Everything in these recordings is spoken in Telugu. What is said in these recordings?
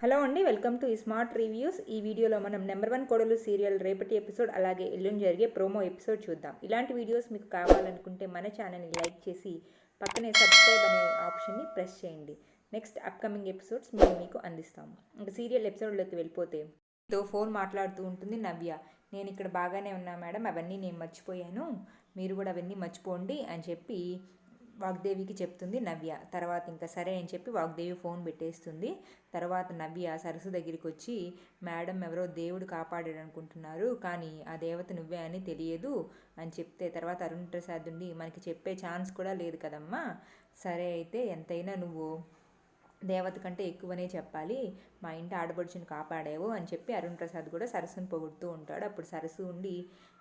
హలో అండి వెల్కమ్ టు స్మార్ట్ రివ్యూస్. ఈ వీడియోలో మనం నెంబర్ వన్ కోడలు సీరియల్ రేపటి ఎపిసోడ్ అలాగే ఎల్లుండి జరిగే ప్రోమో ఎపిసోడ్ చూద్దాం. ఇలాంటి వీడియోస్ మీకు కావాలనుకుంటే మన ఛానల్ని లైక్ చేసి పక్కనే సబ్స్క్రైబ్ అనే ఆప్షన్ని ప్రెస్ చేయండి. నెక్స్ట్ అప్కమింగ్ ఎపిసోడ్స్ మేము మీకు అందిస్తాము. ఇంకా సీరియల్ ఎపిసోడ్లోకి వెళ్ళిపోతే తో ఫోన్ మాట్లాడుతూ ఉంటుంది నవ్య. నేను ఇక్కడ బాగానే ఉన్నా మేడం అవన్నీ నేను మర్చిపోయాను. మీరు కూడా అవన్నీ మర్చిపోండి అని చెప్పి వాగ్దేవికి చెప్తుంది నవ్య. తర్వాత ఇంకా సరే అని చెప్పి వాగ్దేవి ఫోన్ పెట్టేస్తుంది. తర్వాత నవ్య సరస్సు దగ్గరికి వచ్చి మేడం ఎవరో దేవుడు కాపాడాడు అనుకుంటున్నారు కానీ ఆ దేవత నువ్వే అని తెలియదు అని చెప్తే తర్వాత అరుణ్ ప్రసాద్ ఉండి మనకి చెప్పే ఛాన్స్ కూడా లేదు కదమ్మా. సరే అయితే ఎంతైనా నువ్వు దేవత కంటే ఎక్కువనే చెప్పాలి. మా ఇంటి ఆడబడుచుని కాపాడావు అని చెప్పి అరుణ్ ప్రసాద్ కూడా సరస్సును పొగుడుతూ ఉంటాడు. అప్పుడు సరస్సు ఉండి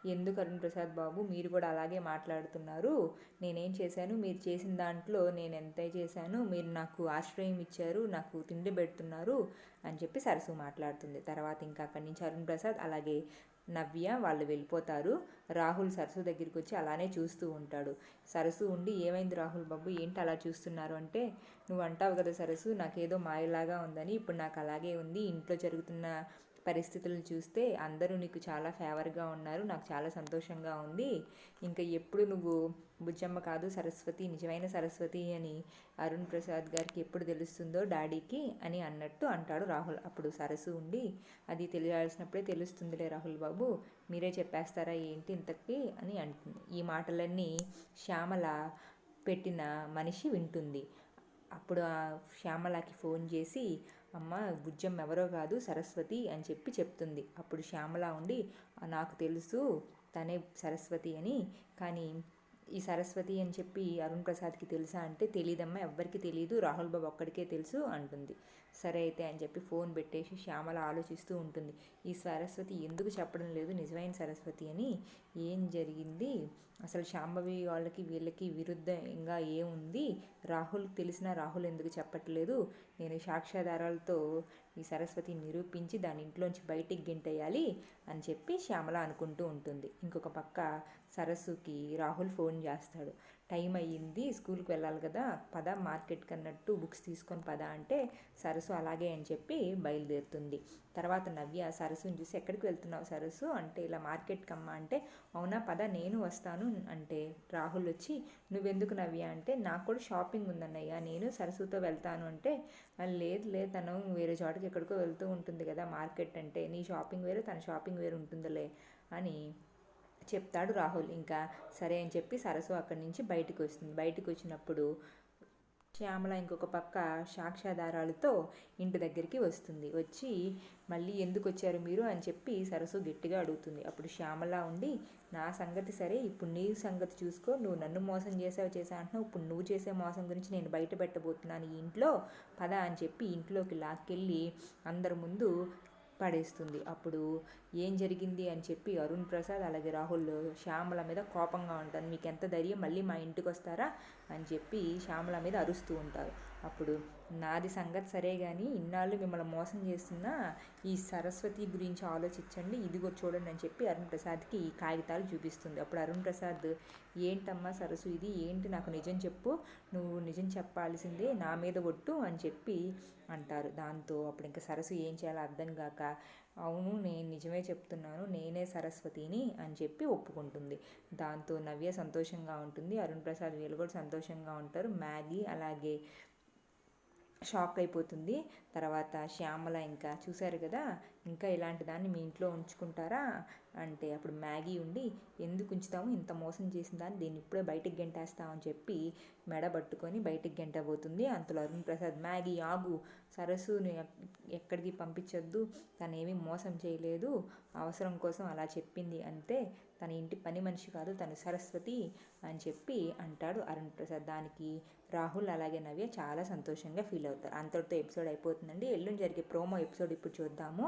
ఎందుకు అరుణ్ ప్రసాద్ బాబు మీరు కూడా అలాగే మాట్లాడుతున్నారు. నేనేం చేశాను? మీరు చేసిన దాంట్లో నేను ఎంత చేశాను? మీరు నాకు ఆశ్రయం ఇచ్చారు నాకు తిండి పెడుతున్నారు అని చెప్పి సరస్సు మాట్లాడుతుంది. తర్వాత ఇంకా అక్కడి నుంచి అరుణ్ ప్రసాద్ అలాగే నవ్య వాళ్ళు వెళ్ళిపోతారు. రాహుల్ సరస్సు దగ్గరికి వచ్చి అలానే చూస్తూ ఉంటాడు. సరస్సు ఉండి ఏమైంది రాహుల్ బాబు? ఏంటి అలా చూస్తున్నారు? అంటే నువ్వు అంటావు కదా సరస్సు నాకేదో మాయలాగా ఉందని ఇప్పుడు నాకు అలాగే ఉంది. ఇంట్లో జరుగుతున్న పరిస్థితులను చూస్తే అందరూ నీకు చాలా ఫేవర్గా ఉన్నారు నాకు చాలా సంతోషంగా ఉంది. ఇంకా ఎప్పుడు నువ్వు బుజ్జమ్మ కాదు సరస్వతి నిజమైన సరస్వతి అని అరుణ్ ప్రసాద్ గారికి ఎప్పుడు తెలుస్తుందో డాడీకి అని అన్నట్టు అంటాడు రాహుల్. అప్పుడు సరస్సు ఉండి అది తెలియాల్సినప్పుడే తెలుస్తుందిలే రాహుల్ బాబు మీరే చెప్పేస్తారా ఏంటి ఇంతకి అని అంటుంది. ఈ మాటలన్నీ శ్యామల పెట్టిన మనిషి వింటుంది. అప్పుడు ఆ శ్యామలకి ఫోన్ చేసి అమ్మ బుజ్జం ఎవరో కాదు సరస్వతి అని చెప్పి చెప్తుంది. అప్పుడు శ్యామల ఉండి నాకు తెలుసు తనే సరస్వతి అని కానీ ఈ సరస్వతి అని చెప్పి అరుణ్ ప్రసాద్కి తెలుసా అంటే తెలియదమ్మా ఎవ్వరికి తెలియదు రాహుల్ బాబు ఒక్కడికే తెలుసు అంటుంది. సరే అయితే అని చెప్పి ఫోన్ పెట్టేసి శ్యామల ఆలోచిస్తూ ఉంటుంది. ఈ సరస్వతి ఎందుకు చెప్పడం లేదు? నిజమైన సరస్వతి అని? ఏం జరిగింది? అసలు శాంభవి వాళ్ళకి వీళ్ళకి విరుద్ధంగా ఏముంది? రాహుల్ తెలిసిన రాహుల్ ఎందుకు చెప్పట్లేదు? నేను సాక్ష్యాధారాలతో ఈ సరస్వతి నిరూపించి దాని ఇంట్లోంచి బయటికి గింటేయాలి అని చెప్పి శ్యామల అనుకుంటూ ఉంటుంది. ఇంకొక పక్క సరస్సుకి రాహుల్ ఫోన్ చేస్తాడు. టైం అయ్యింది స్కూల్కి వెళ్ళాలి కదా పద మార్కెట్కి అన్నట్టు బుక్స్ తీసుకొని పద అంటే సరస్సు అలాగే అని చెప్పి బయలుదేరుతుంది. తర్వాత నవ్య సరస్సుని చూసి ఎక్కడికి వెళ్తున్నావు సరస్సు అంటే ఇలా మార్కెట్కి అమ్మ అంటే అవునా పద నేను వస్తాను అంటే రాహుల్ వచ్చి నువ్వెందుకు నవ్య? అంటే నాకు కూడా షాపింగ్ ఉందన్నయ్య నేను సరస్సుతో వెళ్తాను అంటే లేదు లేదు తను వేరే చోటకి ఎక్కడికో వెళ్తూ ఉంటుంది కదా మార్కెట్ అంటే నీ షాపింగ్ వేరు తన షాపింగ్ వేరు ఉంటుందిలే అని చెప్తాడు రాహుల్ ఇంకా సరే అని చెప్పి సరస్సు అక్కడి నుంచి బయటకు వస్తుంది. బయటకు వచ్చినప్పుడు శ్యామల ఇంకొక పక్క సాక్ష్యాధారాలతో ఇంటి దగ్గరికి వస్తుంది. వచ్చి మళ్ళీ ఎందుకు వచ్చారు మీరు? అని చెప్పి సరస్సు గట్టిగా అడుగుతుంది. అప్పుడు శ్యామల ఉండి నా సంగతి సరే ఇప్పుడు నీ సంగతి చూసుకో. నువ్వు నన్ను మోసం చేసావు చేసా అంటున్నావు. ఇప్పుడు నువ్వు చేసే మోసం గురించి నేను బయట పెట్టబోతున్నాను ఈ ఇంట్లో. పద అని చెప్పి ఇంట్లోకి లాక్కెళ్ళి అందరి ముందు పడేస్తుంది. అప్పుడు ఏం జరిగింది అని చెప్పి అరుణ్ ప్రసాద్ అలాగే రాహుల్ శ్యామల మీద కోపంగా ఉంటారు. మీకు ఎంత ధైర్యం మళ్ళీ మా ఇంటికి వస్తారా అని చెప్పి శ్యామల మీద అరుస్తూ ఉంటారు. అప్పుడు నాది సంగతి సరే కానీ ఇన్నాళ్ళు మిమ్మల్ని మోసం చేస్తున్న ఈ సరస్వతి గురించి ఆలోచించండి ఇదిగో చూడండి అని చెప్పి అరుణ్ ప్రసాద్కి ఈ కాగితాలు చూపిస్తుంది. అప్పుడు అరుణ్ ప్రసాద్ ఏంటమ్మా సరస్సు ఇది? ఏంటి నాకు నిజం చెప్పు నువ్వు నిజం చెప్పాల్సిందే నా మీద ఒట్టు అని చెప్పి అంటారు. దాంతో అప్పుడు ఇంకా సరస్సు ఏం చేయాలో అర్థం కాక అవును నేను నిజమే చెప్తున్నాను నేనే సరస్వతిని అని చెప్పి ఒప్పుకుంటుంది. దాంతో నవ్య సంతోషంగా ఉంటుంది. అరుణ్ ప్రసాద్ వీళ్ళు కూడా సంతోషంగా ఉంటారు. మ్యాగీ అలాగే షాక్ అయిపోతుంది. తర్వాత శ్యామల ఇంకా చూశారు కదా ఇంకా ఇలాంటి దాన్ని మీ ఇంట్లో ఉంచుకుంటారా? అంటే అప్పుడు మ్యాగీ ఉండి ఎందుకు ఉంచుతాము? ఇంత మోసం చేసిన దాన్ని దీన్ని ఇప్పుడే బయటికి గెంటేస్తామని చెప్పి మెడ పట్టుకొని బయటికి గెంటబోతుంది. అంతలో అరుణ్ ప్రసాద్ మ్యాగీ ఆగు సరస్సుని ఎక్కడికి పంపించొద్దు తను ఏమీ మోసం చేయలేదు అవసరం కోసం అలా చెప్పింది అంతే తన ఇంటి పని మనిషి కాదు తను సరస్వతి అని చెప్పి అంటాడు అరుణ్ ప్రసాద్. దానికి రాహుల్ అలాగే నవ్య చాలా సంతోషంగా ఫీల్ అవుతారు. అంతటితో ఎపిసోడ్ అయిపోతుందండి. ఎల్లుండి జరిగే ప్రోమో ఎపిసోడ్ ఇప్పుడు చూద్దాము.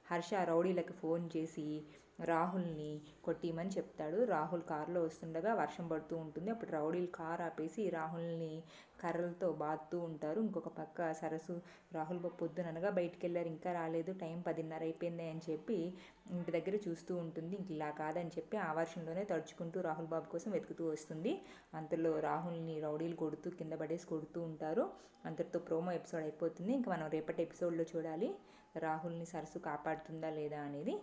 హర్ష రౌడీలకు ఫోన్ చేసి రాహుల్ని కొట్టిమని చెప్తాడు. రాహుల్ కారులో వస్తుండగా వర్షం పడుతూ ఉంటుంది. అప్పుడు రౌడీలు కారు ఆపేసి రాహుల్ని కర్రలతో బాదుతూ ఉంటారు. ఇంకొక పక్క సరస్సు రాహుల్ బాబు పొద్దుననగా బయటికి వెళ్ళారు ఇంకా రాలేదు. టైం పదిన్నర అయిపోయింది అని చెప్పి ఇంటి దగ్గర చూస్తూ ఉంటుంది. ఇంక ఇలా కాదని చెప్పి ఆ వర్షంలోనే తడుచుకుంటూ రాహుల్ బాబు కోసం వెతుకుతూ వస్తుంది. అంతలో రాహుల్ని రౌడీలు కొడుతూ కింద పడేసి కొడుతూ ఉంటారు. అంతటితో ప్రోమో ఎపిసోడ్ అయిపోతుంది. ఇంకా మనం రేపటి ఎపిసోడ్లో చూడాలి. రాహుల్ని సరస్సు కాపాడుతుందా లేదా అనేది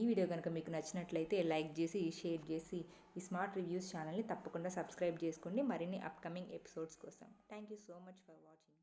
ఈ వీడియో కనుక మీకు నచ్చినట్లయితే లైక్ చేసి షేర్ చేసి ఈ స్మార్ట్ రివ్యూస్ ఛానల్ని తప్పకుండా సబ్స్క్రైబ్ చేసుకోండి. మరిన్ని అప్కమింగ్ ఎపిసోడ్స్ కోసం. Thank you so much for watching